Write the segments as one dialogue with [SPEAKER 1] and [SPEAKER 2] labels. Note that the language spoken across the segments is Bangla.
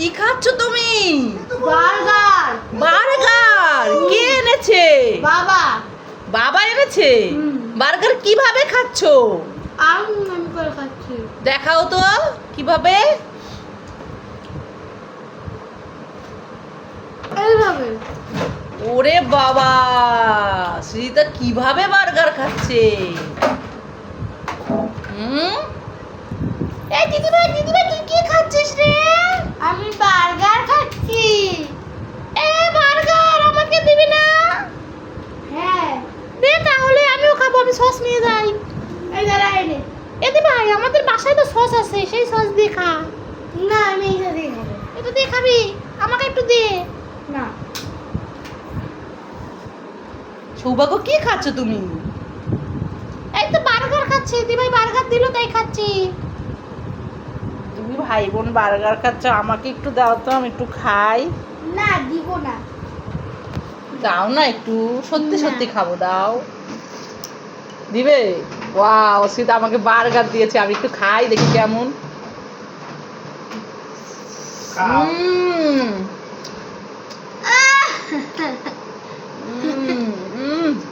[SPEAKER 1] কি খাচ্ছ তুমি?
[SPEAKER 2] বার্গার।
[SPEAKER 1] বার্গার? কে এনেছে?
[SPEAKER 2] বাবা।
[SPEAKER 1] বাবা এনেছে? বার্গার কীভাবে খাচ্ছ? দেখাও তো কীভাবে? ওরে বাবা সৃজিতা কীভাবে বার্গার খাচ্ছে? হুম? এই দিদিভাই দিদিভাই তুই কি খাচ্ছিস রে?
[SPEAKER 2] আমি বার্গার খাচ্ছি।
[SPEAKER 1] এ বার্গার আমাকে দিবি না?
[SPEAKER 2] হ্যাঁ।
[SPEAKER 1] দে তাহলে আমিও খাব আমি সস নিয়ে যাই।
[SPEAKER 2] এই দাঁড়া এনে
[SPEAKER 1] এতে ভাই আমাদের বাসায় তো সস আছে সেই সস দিয়ে খা।
[SPEAKER 2] না আমি এটা দিয়ে খাব।
[SPEAKER 1] এটা দিয়ে খাবি? আমাকে একটু দে।
[SPEAKER 2] না।
[SPEAKER 1] সৌভাগ্য কি খাচ্ছ তুমি? এই তো বার্গার খাচ্ছি দিভাই বার্গার দিল তাই খাচ্ছি। তুমি ভাই বোন বার্গার খাচ্ছ আমাকে একটু দাও তো আমি একটু খাই।
[SPEAKER 2] না দিব না।
[SPEAKER 1] দাও না একটু সত্যি সত্যি খাব দাও। দিবে? ওয়াও সীতা আমাকে বার্গার দিয়েছে আমি একটু খাই দেখি কেমন।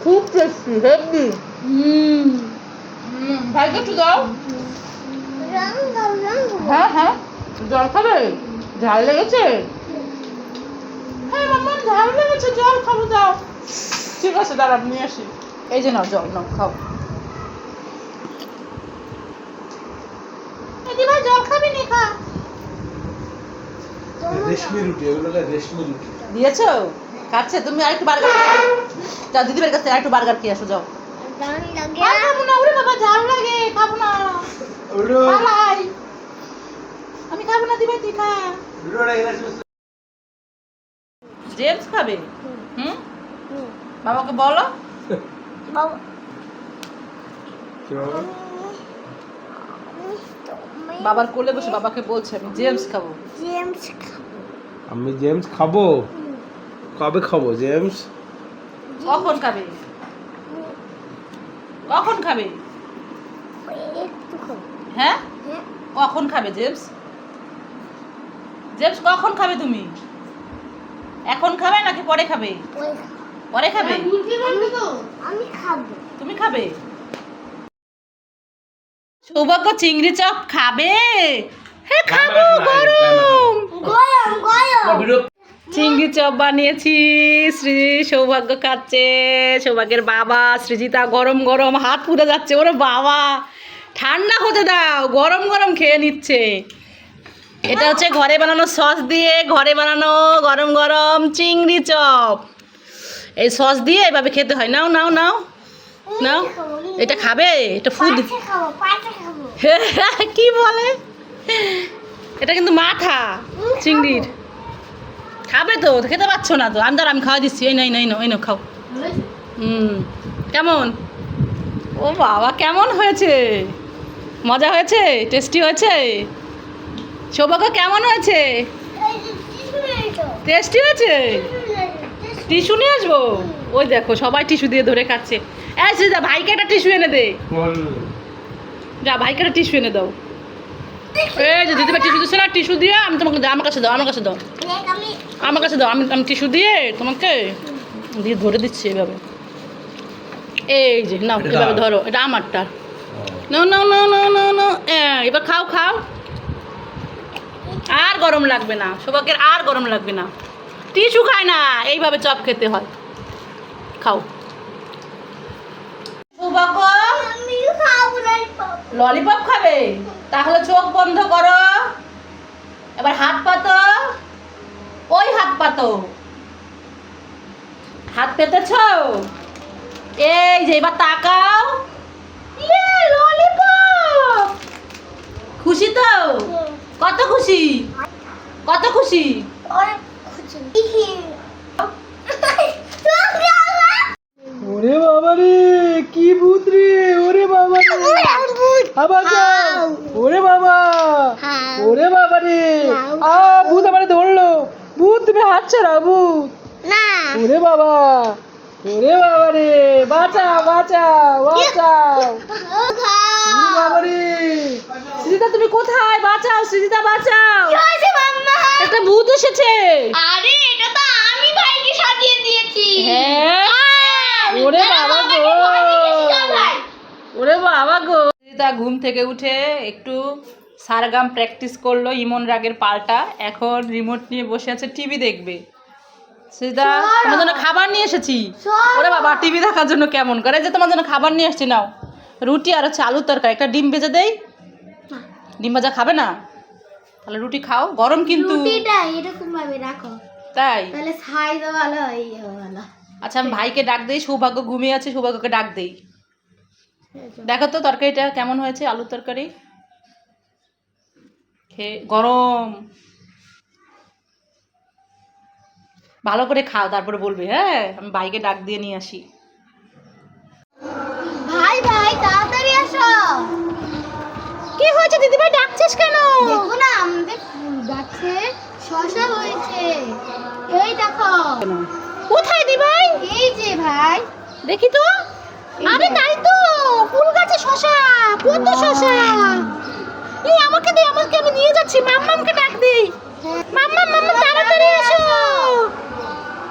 [SPEAKER 1] খুব টেস্টি হেভি
[SPEAKER 2] হুম।
[SPEAKER 1] ভাইকে একটু দাও। হ্যাঁ হ্যাঁ। জল খাবে? ঝাল লেগেছে? হ্যাঁ মাম্মা ঝাল লেগেছে জল খাব দাও। ঠিক আছে দাঁড়া নিয়ে আসি। এই যে নাও জল নাও খাও। দিদি ভাই জল খাবি নি খা।
[SPEAKER 3] রেশমি রুটি এগুলোকে রেশমি রুটি।
[SPEAKER 1] দিয়েছ? খাচ্ছে তুমি আরেকটু বার্গার যাও দিদিভাইয়ের কাছে আরেকটু বার্গার খেয়ে আসো যাও। খাব না ওরে বাবা ঝাল লাগে খাব না। আমি খাব না দিভাই তুই খা। জেমস খাবে? হুম? বাবাকে বলো।
[SPEAKER 2] বাবা।
[SPEAKER 1] বাবার কোলে বসে বাবাকে বলছে আমি জেমস খাব।
[SPEAKER 2] জেমস
[SPEAKER 3] আমি জেমস খাব? কবে খাব জেমস?
[SPEAKER 1] কখন খাবে? কখন খাবে
[SPEAKER 2] খাব?
[SPEAKER 1] হ্যাঁ? কখন খাবে জেমস? জেমস কখন খাবে তুমি? এখন খাবে নাকি পরে খাবে? পরে খাবে?
[SPEAKER 2] আমি খাব।
[SPEAKER 1] তুমি খাবে? সৌভাগ্য চিংড়ি চপ খাবে? হ্যাঁ খাব গরম। চিংড়ি চপ বানিয়েছি শ্রী সৌভাগ্য খাচ্ছে। সৌভাগ্যের বাবা সৃজিতা গরম গরম হাত পুড়ে যাচ্ছে। ওরে বাবা! ঠান্ডা হতে দাও গরম গরম খেয়ে নিচ্ছে। এটা হচ্ছে ঘরে বানানো সস দিয়ে ঘরে বানানো গরম গরম চিংড়ি চপ। এই সস দিয়ে এভাবে খেতে হয়। নাও নাও নাও নাও। এটা খাবে? এটা ফুড কি বলে? এটা কিন্তু মাথা চিংড়ির। খাবে তো খেতে পাচ্ছ না তো। আমি দাঁড়া আমি খাওয়া দিচ্ছি। এই নাই নাই এই নাও খাও। হুম কেমন? ও বাবা কেমন হয়েছে? মজা হয়েছে? টেস্টি হয়েছে? সৌভাগ্য কেমন হয়েছে? টেস্টি হয়েছে? টিস্যু নিয়ে আসব? ওই দেখো সবাই টিস্যু দিয়ে ধরে খাচ্ছে। এই সুবিধা ভাইকে একটা টিস্যু এনে দে। যা ভাইকে একটা টিস্যু এনে দাও। এই যে দিদিভাই টিস্যু দিচ্ছে না টিস্যু দিয়ে আমি তোমাকে আমার কাছে দাও আমার কাছে দাও। আমার কাছে দাও আমি আমি টিস্যু দিয়ে তোমাকে দিয়ে ধরে দিচ্ছি এভাবে। এই যে নাও এভাবে ধরো এটা আমারটা। নাও নাও নাও নাও নাও নাও এবার খাও খাও। আর গরম লাগবে না। সৌভাগ্যের আর গরম লাগবে না। টিস্যু খায় না। এইভাবে চপ খেতে হয়। খাও।
[SPEAKER 2] না
[SPEAKER 1] ললিপপ খাবে? তাহলে চোখ বন্ধ করো। এবার হাত পাতো। ওই হাত পাতো। হাত পেতেছ? এই যে এবার তাকাও ইয়ে ললিপপ খুশি তো কত খুশি? কত খুশি?
[SPEAKER 2] অনেক খুশি।
[SPEAKER 3] ওরে বাবা রে কি ভূত রে ওরে বাবা রে। আবার ওরে বাবা ওরে বাবা রে। আ ভূত আমারে ধরলো। ভূত তুমি হাত ছাড়াও ভূত?
[SPEAKER 2] না।
[SPEAKER 3] ওরে বাবা ওরে বাবা রে বাঁচাও বাঁচাও
[SPEAKER 1] সৃজিতা তুমি কোথায়? বাঁচাও সৃজিতা বাঁচাও।
[SPEAKER 2] কি হয়েছে মাম্মা?
[SPEAKER 1] একটা এসেছে।
[SPEAKER 2] আরে এটা তো আমি ভাইকে সাজিয়ে দিয়েছি।
[SPEAKER 1] হ্যাঁ। ওরে বাবা গো। ওরে বাবা গো। তা ঘুম থেকে উঠে একটু সারগাম প্র্যাকটিস করল ইমন রাগের পাল্টা। এখন রিমোট নিয়ে বসে আছে টিভি দেখবে। সেটা তোমার জন্য খাবার নিয়ে এসেছি। ওরে বাবা টিভি দেখার জন্য কেমন? করে যে তোমার জন্য খাবার নিয়ে এসেছি নাও। রুটি আর হচ্ছে আলুর তরকারি। একটা ডিম ভেজে দেই। ডিম ভাজা খাবে না? তাহলে রুটি খাও। গরম কিন্তু।
[SPEAKER 2] রুটিটা এরকম ভাবে রাখো।
[SPEAKER 1] তাই?
[SPEAKER 2] তাহলে সাইজ ভালো ইয়ে ভালো।
[SPEAKER 1] আচ্ছা আমি ভাইকে ডাক দেই। সৌভাগ্য ঘুমিয়ে আছে সৌভাগ্যকে ডাক দেই। দেখো তো তরকারিটা কেমন হয়েছে আলুর তরকারি? খেয়ে গরম। ভালো করে খাও তারপরে বলবে হ্যাঁ আমি বাইকে ডাক দিয়ে নিয়ে আসি।
[SPEAKER 2] ভাই তাড়াতাড়ি আসো।
[SPEAKER 1] কি হয়েছে দিদিভাই ডাকছিস কেন?
[SPEAKER 2] দেখো না আমাদের ফুল গাছে শশা হয়েছে। এই দেখো।
[SPEAKER 1] কোথায় দিভাই
[SPEAKER 2] এই যে ভাই।
[SPEAKER 1] দেখি তো। আরে তাই তো ফুল গাছে শশা কত শশা। এই আমাকে দে আমাকে আমি নিয়ে যাচ্ছি। মাম্মামকে ডাক দেই মাম্মাম মাম্মাম তাড়াতাড়ি এসো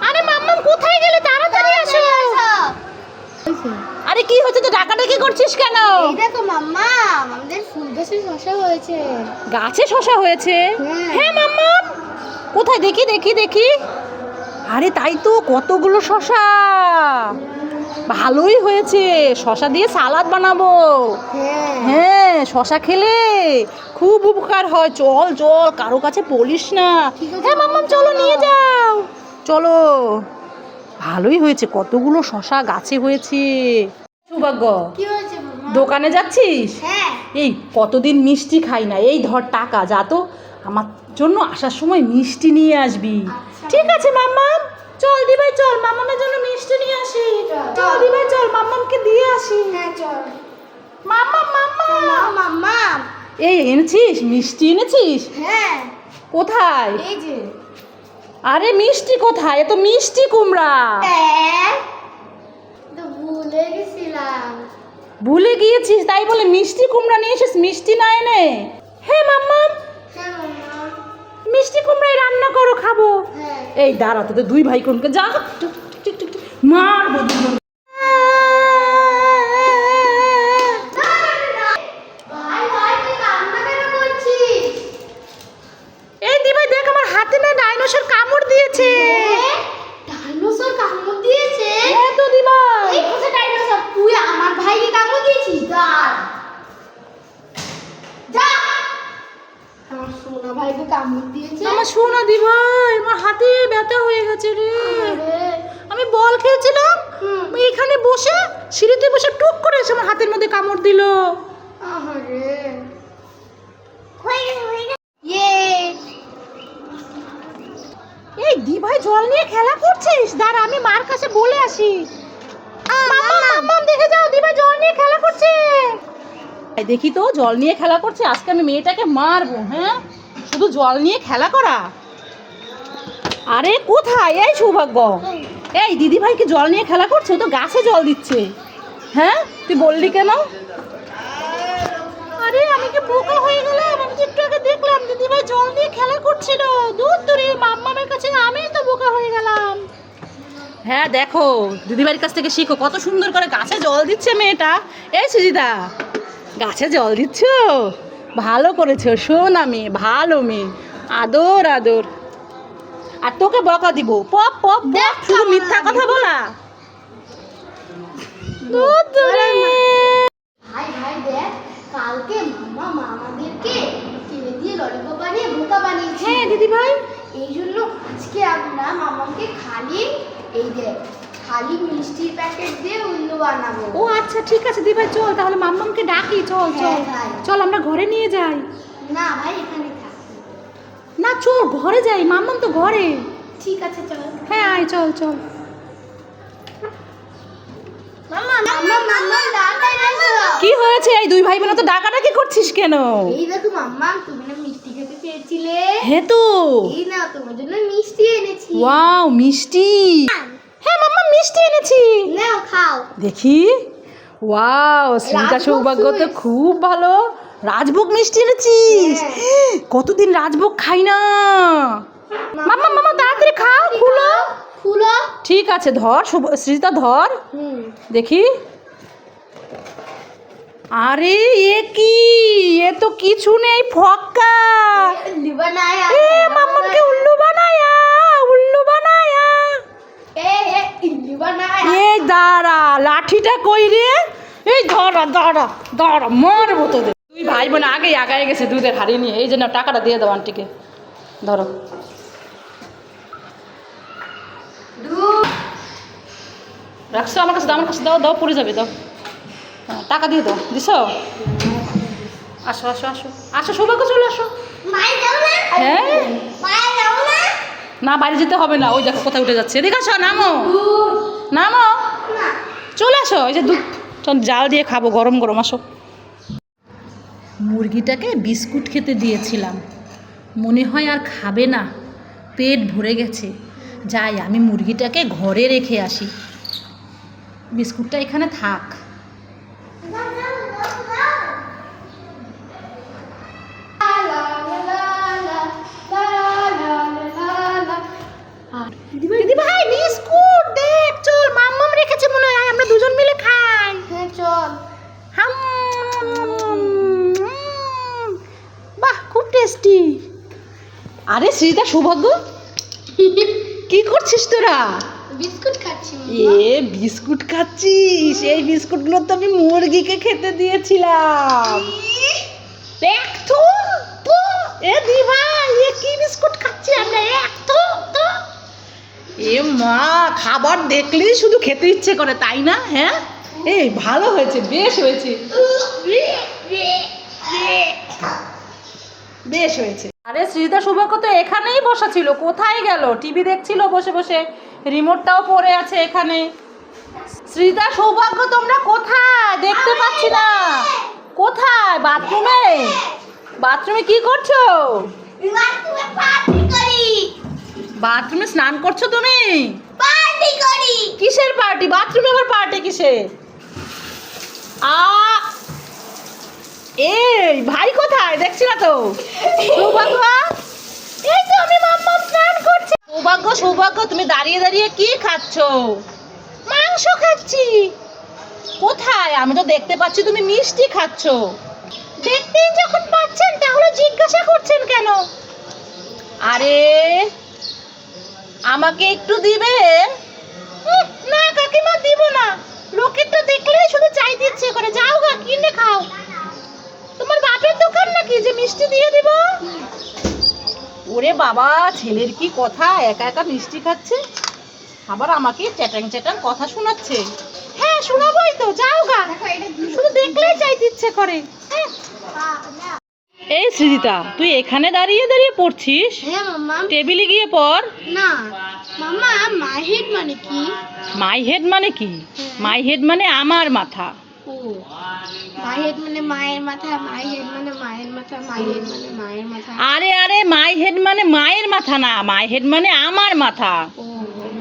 [SPEAKER 1] আরে মাম্মাম কোথায় গেলে? তাড়াতাড়ি এসো আরে কি হচ্ছে? তো ডাকাডাকি করছিস কেন?
[SPEAKER 2] এই দেখো মাম্মা আমাদের ফুল গাছে শশা হয়েছে।
[SPEAKER 1] গাছে শশা হয়েছে?
[SPEAKER 2] হ্যাঁ।
[SPEAKER 1] মাম্মা। কোথায়? দেখি দেখি দেখি। আরে তাই তো কতগুলো শশা ভালোই হয়েছে। শশা দিয়ে সালাদ বানাবো।
[SPEAKER 2] হ্যাঁ।
[SPEAKER 1] হ্যাঁ শশা খেলে খুব উপকার হয়। চল চল কারও কাছে বলিস না। হ্যাঁ মাম্মাম চলো। নিয়ে যাও। চলো। ভালোই হয়েছে কতগুলো শশা গাছে হয়েছে। সৌভাগ্য। দোকানে যাচ্ছিস?
[SPEAKER 2] হ্যাঁ।
[SPEAKER 1] এই কতদিন মিষ্টি খাই না এই ধর টাকা যা তো। আমার জন্য আসার সময় মিষ্টি নিয়ে আসবি।
[SPEAKER 2] আচ্ছা।
[SPEAKER 1] ঠিক আছে মাম্মাম। চল দিভাই চল মাম্মামের জন্য মিষ্টি নিয়ে আসি। চল। দিভাই চল মাম্মামকে দিয়ে আসি।
[SPEAKER 2] হ্যাঁ চল।
[SPEAKER 1] মাম্মাম মাম্মাম।
[SPEAKER 2] মাম্মা
[SPEAKER 1] এই এনেছিস? মিষ্টি এনেছিস?
[SPEAKER 2] হ্যাঁ।
[SPEAKER 1] কোথায়?
[SPEAKER 2] এই যে।
[SPEAKER 1] আরে মিষ্টি কোথায়? এত তো মিষ্টি কুমড়া।
[SPEAKER 2] হ্যাঁ ভুলে গেছিলাম।
[SPEAKER 1] ভুলে গিয়েছিস? তাই বলে মিষ্টি কুমড়া নিয়ে এসেছিস? মিষ্টি না এনে। হ্যাঁ মাম্মাম
[SPEAKER 2] হ্যাঁ মাম্মা।
[SPEAKER 1] মিষ্টি কুমড়াই রান্না করো খাব।
[SPEAKER 2] হ্যাঁ।
[SPEAKER 1] এই দাঁড়া তোদের দুই ভাই কোনকে যা মারবো দুজন।
[SPEAKER 2] ভাই ভাই তুই কান্না কেন করছিস
[SPEAKER 1] এই দিভাই দেখ আমার হাতে না ডাইনোসর কামড় দিয়েছে
[SPEAKER 2] ডাইনোসর কামড় দিয়েছে
[SPEAKER 1] হ্যাঁ তো দিভাই
[SPEAKER 2] এই কোথায় ডাইনোসর তুই আমার ভাইকে কামড় দিয়েছিস দাঁড় যা আমার সোনা ভাইকে কামড় দিয়েছে?
[SPEAKER 1] আমার শোনা দিভাই আমার হাতে ব্যথা হয়ে গেছে রে। আমি বল খেলছিলাম এখানে বসে সিঁড়িতে বসে টুক করে এসে আমার হাতের মধ্যে কামড় দিল।
[SPEAKER 2] আহারে।
[SPEAKER 1] এই দিভাই জল নিয়ে খেলা করছিস? দাঁড়া আমি মার কাছে বলে আসি। মাম্মা দেখে যাও দিভাই জল নিয়ে খেলা করছে। দেখি তো জল নিয়ে খেলা করছে আজকে আমি মেয়েটাকে মারবো হ্যাঁ? শুধু জল নিয়ে খেলা করা? আরে কোথায়? এই সৌভাগ্য। এই দিদি ভাই কি জল নিয়ে খেলা করছে? তো গাছে জল দিচ্ছে। হ্যাঁ? তুই বললি কেন? আরে আমি কি বোকা হয়ে গেলাম? আমি একটু আগে দেখলাম দিদি ভাই জল নিয়ে খেলা করছিল। দূর দূরে মাম্মামের কাছে আমি তো বোকা হয়ে গেলাম। হ্যাঁ দেখো দিদিভাইয়ের কাছ থেকে শিখো। কত সুন্দর করে গাছে জল দিচ্ছে মেয়েটা। এই সুজিদা গাছে জল দিচ্ছ? ভালো করেছ শোন মেয়ে ভালো মেয়ে আদর আদর। আর তোকে বকা দিব পপ পপ পপ শুধু মিথ্যা কথা বলা। দূর দূরে
[SPEAKER 2] ভাই ভাই দেখ কালকে মামা মামাদেরকে কিনে দিয়ে ললিপপ বানিয়ে বোকা বানিয়েছে
[SPEAKER 1] হ্যাঁ দিদি ভাই
[SPEAKER 2] এই জন্য আজকে আমরা মামাকে খালি এই দেখ খালি মিষ্টির প্যাকেট দিয়ে উল্লু বানাবো
[SPEAKER 1] ও আচ্ছা ঠিক আছে দিদি ভাই চল তাহলে মাম্মামকে ডাকি চল চল।
[SPEAKER 2] হ্যাঁ,
[SPEAKER 1] চল আমরা ঘরে নিয়ে যাই।
[SPEAKER 2] না ভাই এখানে থাক
[SPEAKER 1] না চল ঘরে যাই মাম্মাম তো ঘরে।
[SPEAKER 2] ঠিক আছে চল।
[SPEAKER 1] হ্যাঁ আয় চল চল। কি হয়েছে? এই দুই ভাই বোন তো ডাকাডাকি করছিস কেন?
[SPEAKER 2] এই দেখো মাম্মা তুমি না মিষ্টি খেতে চেয়েছিলে?
[SPEAKER 1] তো।
[SPEAKER 2] এই না তোমার জন্য মিষ্টি এনেছি।
[SPEAKER 1] ওয়াও মিষ্টি। হ্যাঁ মাম্মা মিষ্টি এনেছি।
[SPEAKER 2] নাও খাও।
[SPEAKER 1] দেখি। ওয়াও
[SPEAKER 2] স্মিতা
[SPEAKER 1] সৌভাগ্য তো খুব ভালো। রাজভোগ মিষ্টি এনেছিস?
[SPEAKER 2] হ্যাঁ।
[SPEAKER 1] কতদিন রাজভোগ খাই না? মাম্মা মাম্মা তাড়াতাড়ি খাও খুলো। খুলো। ঠিক আছে ধর সৃজিতা ধর। দেখি। আরে এ কি? এ তো কিছু নেই ফক্কা। এ মাম্মাকে উল্লু বানায়া এই দাঁড়া লাঠিটা কই রে? এই দাঁড়া দাঁড়া দাঁড়া মারবো তোদের। দুই ভাই বোন আগেই আগায় গেছে দুধের হাড়ি নিয়ে। এই জন্য টাকাটা দিয়ে দাও আন্টিকে। ধরো। রাখছো আমার কাছে দাও আমার কাছে দাও দাও পড়ে যাবে দাও। হ্যাঁ, টাকা দিয়ে দাও দিছ? আসো আসো আসো। আসো সৌভাগ্য চলে আসো। হ্যাঁ?
[SPEAKER 2] না,
[SPEAKER 1] বাইরে যেতে হবে না। ওই দেখো কোথায় উঠে যাচ্ছে। এদিকে আসো, নামো। নামো। চলে আসো। এই যে দুধ জাল দিয়ে খাব, গরম গরম, আসো। মুরগিটাকে বিস্কুট খেতে দিয়েছিলাম। মনে হয় আর খাবে না। পেট ভরে গেছে। যাই, আমি মুরগিটাকে ঘরে রেখে আসি। বিস্কুটটা এখানে থাক আর দিদি ভাই বিস্কুট দেখ চল মাম্মাম রেখেছে মনে হয় আয় আমরা দুজন মিলে খাই
[SPEAKER 2] হ্যাঁ চল
[SPEAKER 1] হাম বাহ খুব টেস্টি আরে শ্রীতা সৌভাগ্য? কি করছিস তোরা?
[SPEAKER 2] বিস্কুট খাচ্ছি
[SPEAKER 1] এ বিস্কুট খাচ্ছিস? এই বিস্কুটগুলো তো আমি মুরগিকে খেতে দিয়েছিলাম। দেখ তো তো। এ দি ভাই এ কি বিস্কুট খাচ্ছি আমরা? এক তো তো। এ মা খাবার দেখলেই শুধু খেতে ইচ্ছে করে তাই না? হ্যাঁ? এই ভালো হয়েছে বেশ হয়েছে। বেশ হয়েছে। আরে শ্রীতা সৌভাগ্য তো এখানেই বসা ছিল কোথায় গেল? টিভি দেখছিল বসে বসে রিমোটটাও পড়ে আছে এখানে। শ্রীতা সৌভাগ্য তোমরা কোথায়? দেখতে পাচ্ছি না। কোথায়? বাথরুমে? বাথরুমে কি করছ? বাথরুমে স্নান করছ তুমি?
[SPEAKER 2] পার্টি করি।
[SPEAKER 1] কিসের পার্টি? বাথরুমে আবার পার্টি কিসের? আ এই, ভাই কোথায়? দেখছি না তো। সৌভাগ্য? সৌভাগ্য সৌভাগ্য, তুমি দাঁড়িয়ে দাঁড়িয়ে কি খাচ্ছো? মাংস খাচ্ছি। কোথায়? আমি তো দেখতে পাচ্ছি তুমি মিষ্টি খাচ্ছো। দেখতেই যখন পাচ্ছেন, তাহলে জিজ্ঞাসা করছেন কেন? আরে, আমাকে একটু দিবে? না, কাকিমা, দিব না। লোকেরটা দেখলেই শুধু চাই দিচ্ছে করে। যাও গা, কিনে খাও। তোমার বাপের দোকান নাকি? যে মিষ্টি দিয়ে দিব? ওরে বাবা ছেলের কি কথা? একা একা মিষ্টি খাচ্ছে? আবার আমাকে চ্যাটাং চ্যাটাং কথা শোনাচ্ছে। হ্যাঁ শোনাবোই তো যাও গা। শুধু দেখলেই চাইতে ইচ্ছে করে। হ্যাঁ। এই সৃজিতা তুই এখানে দাঁড়িয়ে দাঁড়িয়ে পড়ছিস?
[SPEAKER 2] হ্যাঁ মাম্মা।
[SPEAKER 1] টেবিলে গিয়ে পড়।
[SPEAKER 2] না। মাম্মা মাহির মানে কি?
[SPEAKER 1] মাই হেড মানে কি? মাই হেড মানে আমার মাথা।
[SPEAKER 2] মাই হেড মানে মায়ের মাথা মাই হেড মানে মায়ের মাথা মাই হেড মানে মায়ের মাথা।
[SPEAKER 1] আরে আরে মাই হেড মানে মায়ের মাথা না মাই হেড মানে আমার মাথা।
[SPEAKER 2] ও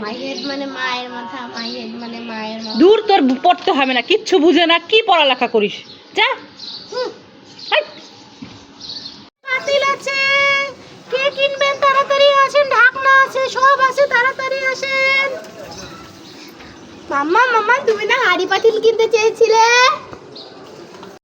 [SPEAKER 2] মাই হেড মানে মায়ের মাথা মাই হেড মানে মায়ের মাথা।
[SPEAKER 1] দূর তোর পড়তে হবে না কিচ্ছু বুঝে না কি পড়ালেখা করিস? যা। পাতিল আছে। কে কিনবেন? তাড়াতাড়ি আসেন ঢাকনা আছে সব আছে তাড়াতাড়ি আসেন।
[SPEAKER 2] মাম্মা মামা তুমি না হাড়ি পাতিল কিনতে চেয়েছিলে?